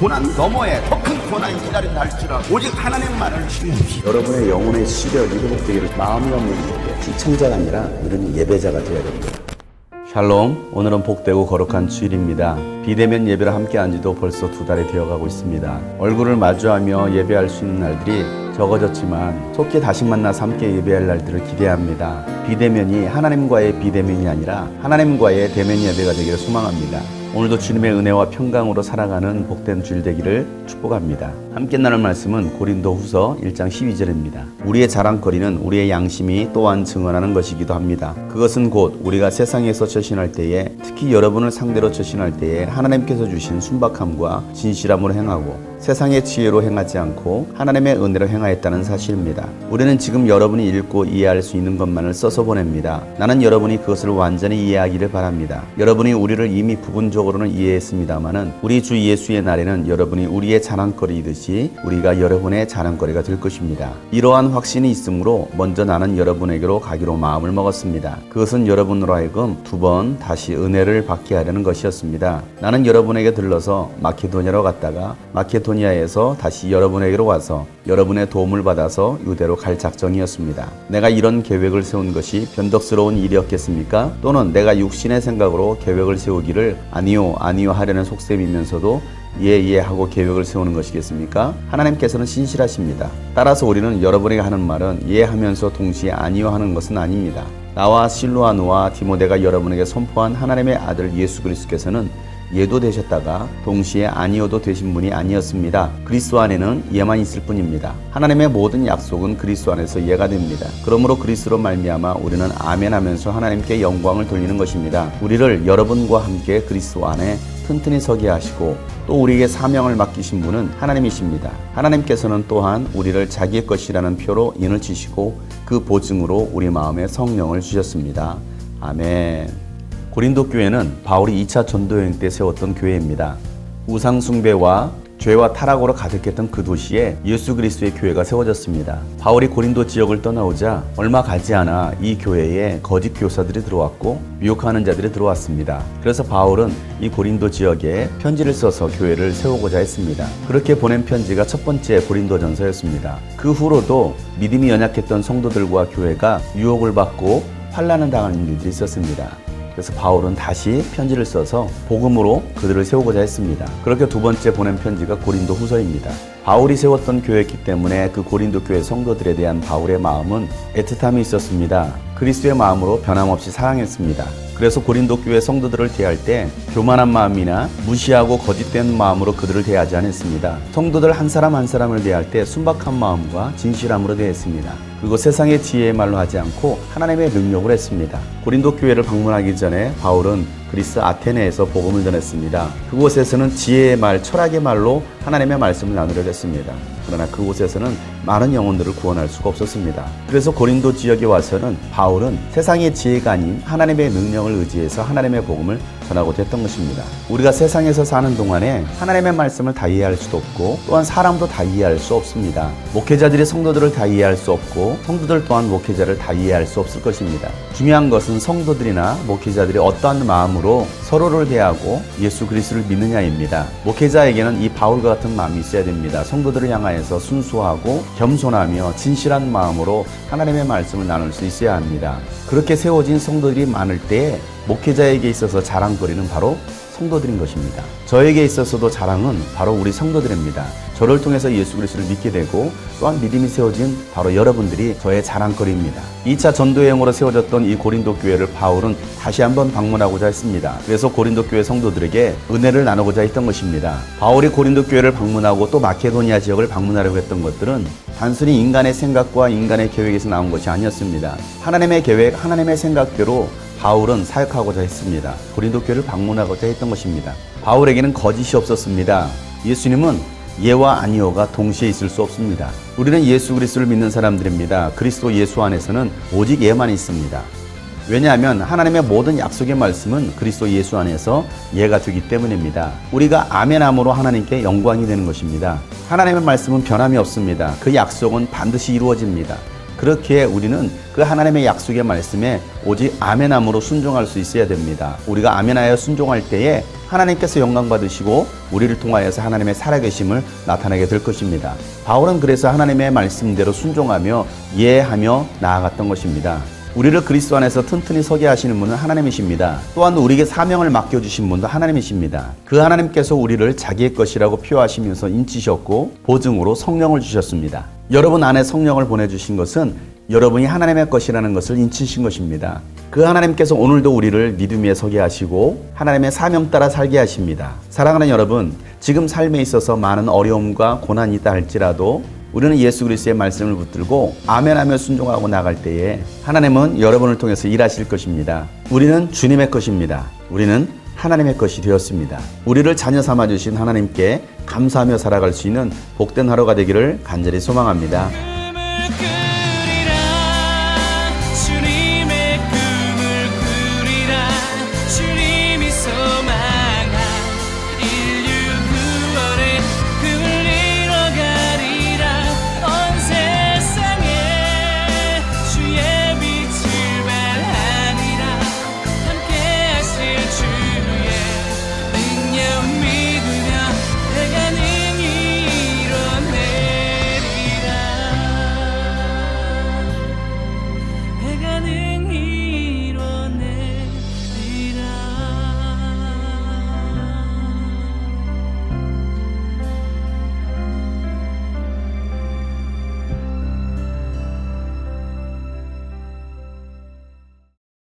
고난 너머에 더 큰 고난이 기다린다 할지라도 오직 하나님만을 신뢰합시다. 여러분의 영혼의 시력 이 회복되기를 마음이 없는 예배, 시청자가 아니라 우리는 예배자가 되어야 됩니다. 샬롬, 오늘은 복되고 거룩한 주일입니다. 비대면 예배를 함께 한 지도 벌써 두 달이 되어가고 있습니다. 얼굴을 마주하며 예배할 수 있는 날들이 적어졌지만 속히 다시 만나서 함께 예배할 날들을 기대합니다. 비대면이 하나님과의 비대면이 아니라 하나님과의 대면 예배가 되기를 소망합니다. 오늘도 주님의 은혜와 평강으로 살아가는 복된 주일 되기를 축복합니다. 함께 나눌 말씀은 고린도 후서 1장 12절입니다. 우리의 자랑거리는 우리의 양심이 또한 증언하는 것이기도 합니다. 그것은 곧 우리가 세상에서 처신할 때에 특히 여러분을 상대로 처신할 때에 하나님께서 주신 순박함과 진실함으로 행하고 세상의 지혜로 행하지 않고 하나님의 은혜로 행하였다는 사실입니다. 우리는 지금 여러분이 읽고 이해할 수 있는 것만을 써서 보냅니다. 나는 여러분이 그것을 완전히 이해하기를 바랍니다. 여러분이 우리를 이미 부분적으로는 이해했습니다만은 우리 주 예수의 날에는 여러분이 우리의 자랑거리이듯이 우리가 여러분의 자랑거리가 될 것입니다. 이러한 확신이 있으므로 먼저 나는 여러분에게로 가기로 마음을 먹었습니다. 그것은 여러분으로 하여금 두 번 다시 은혜를 받게 하려는 것이었습니다. 나는 여러분에게 들러서 마케도니아로 갔다가 마케도니아에서 다시 여러분에게로 와서 여러분의 도움을 받아서 유대로 갈 작정이었습니다. 내가 이런 계획을 세운 것이 변덕스러운 일이었겠습니까? 또는 내가 육신의 생각으로 계획을 세우기를 아니요 아니요 하려는 속셈이면서도 예예 하고 계획을 세우는 것이겠습니까? 하나님께서는 신실하십니다. 따라서 우리는 여러분에게 하는 말은 예 하면서 동시에 아니요 하는 것은 아닙니다. 나와 실로아누와 디모데가 여러분에게 선포한 하나님의 아들 예수 그리스도께서는 예도 되셨다가 동시에 아니어도 되신 분이 아니었습니다. 그리스도 안에는 예만 있을 뿐입니다. 하나님의 모든 약속은 그리스도 안에서 예가 됩니다. 그러므로 그리스도로 말미암아 우리는 아멘 하면서 하나님께 영광을 돌리는 것입니다. 우리를 여러분과 함께 그리스도 안에 튼튼히 서게 하시고 또 우리에게 사명을 맡기신 분은 하나님이십니다. 하나님께서는 또한 우리를 자기의 것이라는 표로 인을 치시고 그 보증으로 우리 마음에 성령을 주셨습니다. 아멘. 고린도 교회는 바울이 2차 전도 여행 때 세웠던 교회입니다. 우상 숭배와 죄와 타락으로 가득했던 그 도시에 예수 그리스도의 교회가 세워졌습니다. 바울이 고린도 지역을 떠나오자 얼마 가지 않아 이 교회에 거짓 교사들이 들어왔고 미혹하는 자들이 들어왔습니다. 그래서 바울은 이 고린도 지역에 편지를 써서 교회를 세우고자 했습니다. 그렇게 보낸 편지가 첫 번째 고린도전서였습니다. 그 후로도 믿음이 연약했던 성도들과 교회가 유혹을 받고 환란을 당하는 일들이 있었습니다. 그래서 바울은 다시 편지를 써서 복음으로 그들을 세우고자 했습니다. 그렇게 두 번째 보낸 편지가 고린도 후서입니다. 바울이 세웠던 교회였기 때문에 그 고린도 교회 성도들에 대한 바울의 마음은 애틋함이 있었습니다. 그리스도의 마음으로 변함없이 사랑했습니다. 그래서 고린도 교회 성도들을 대할 때 교만한 마음이나 무시하고 거짓된 마음으로 그들을 대하지 않았습니다. 성도들 한 사람 한 사람을 대할 때 순박한 마음과 진실함으로 대했습니다. 그리고 세상의 지혜의 말로 하지 않고 하나님의 능력을 했습니다. 고린도 교회를 방문하기 전에 바울은 그리스 아테네에서 복음을 전했습니다. 그곳에서는 지혜의 말, 철학의 말로 하나님의 말씀을 나누려고 했습니다. 그러나 그곳에서는 많은 영혼들을 구원할 수가 없었습니다. 그래서 고린도 지역에 와서는 바울은 세상의 지혜가 아닌 하나님의 능력을 의지해서 하나님의 복음을 전하고자 했던 것입니다. 우리가 세상에서 사는 동안에 하나님의 말씀을 다 이해할 수도 없고 또한 사람도 다 이해할 수 없습니다. 목회자들이 성도들을 다 이해할 수 없고 성도들 또한 목회자를 다 이해할 수 없을 것입니다. 중요한 것은 성도들이나 목회자들이 어떠한 마음으로 서로를 대하고 예수 그리스도를 믿느냐입니다. 목회자에게는 이 바울과 같은 마음이 있어야 됩니다. 성도들을 향하여서 순수하고 겸손하며 진실한 마음으로 하나님의 말씀을 나눌 수 있어야 합니다. 그렇게 세워진 성도들이 많을 때 목회자에게 있어서 자랑거리는 바로 성도들인 것입니다. 저에게 있어서도 자랑은 바로 우리 성도들입니다. 저를 통해서 예수 그리스도를 믿게 되고 또한 믿음이 세워진 바로 여러분들이 저의 자랑거리입니다. 2차 전도여행으로 세워졌던 이 고린도 교회를 바울은 다시 한번 방문하고자 했습니다. 그래서 고린도 교회 성도들에게 은혜를 나누고자 했던 것입니다. 바울이 고린도 교회를 방문하고 또 마케도니아 지역을 방문하려고 했던 것들은 단순히 인간의 생각과 인간의 계획에서 나온 것이 아니었습니다. 하나님의 계획, 하나님의 생각대로 바울은 사역하고자 했습니다. 고린도 교회를 방문하고자 했던 것입니다. 바울에게는 거짓이 없었습니다. 예수님은 예와 아니오가 동시에 있을 수 없습니다. 우리는 예수 그리스도를 믿는 사람들입니다. 그리스도 예수 안에서는 오직 예만 있습니다. 왜냐하면 하나님의 모든 약속의 말씀은 그리스도 예수 안에서 예가 되기 때문입니다. 우리가 아멘함으로 하나님께 영광이 되는 것입니다. 하나님의 말씀은 변함이 없습니다. 그 약속은 반드시 이루어집니다. 그렇기에 우리는 그 하나님의 약속의 말씀에 오직 아멘함으로 순종할 수 있어야 됩니다. 우리가 아멘하여 순종할 때에 하나님께서 영광 받으시고 우리를 통하여서 하나님의 살아계심을 나타내게 될 것입니다. 바울은 그래서 하나님의 말씀대로 순종하며 이해하며 나아갔던 것입니다. 우리를 그리스도 안에서 튼튼히 서게 하시는 분은 하나님이십니다. 또한 우리에게 사명을 맡겨주신 분도 하나님이십니다. 그 하나님께서 우리를 자기의 것이라고 표하시면서 인치셨고 보증으로 성령을 주셨습니다. 여러분 안에 성령을 보내주신 것은 여러분이 하나님의 것이라는 것을 인치신 것입니다. 그 하나님께서 오늘도 우리를 믿음 위에 서게 하시고 하나님의 사명 따라 살게 하십니다. 사랑하는 여러분, 지금 삶에 있어서 많은 어려움과 고난이 있다 할지라도 우리는 예수 그리스도의 말씀을 붙들고 아멘하며 순종하고 나갈 때에 하나님은 여러분을 통해서 일하실 것입니다. 우리는 주님의 것입니다. 우리는 하나님의 것이 되었습니다. 우리를 자녀 삼아 주신 하나님께 감사하며 살아갈 수 있는 복된 하루가 되기를 간절히 소망합니다.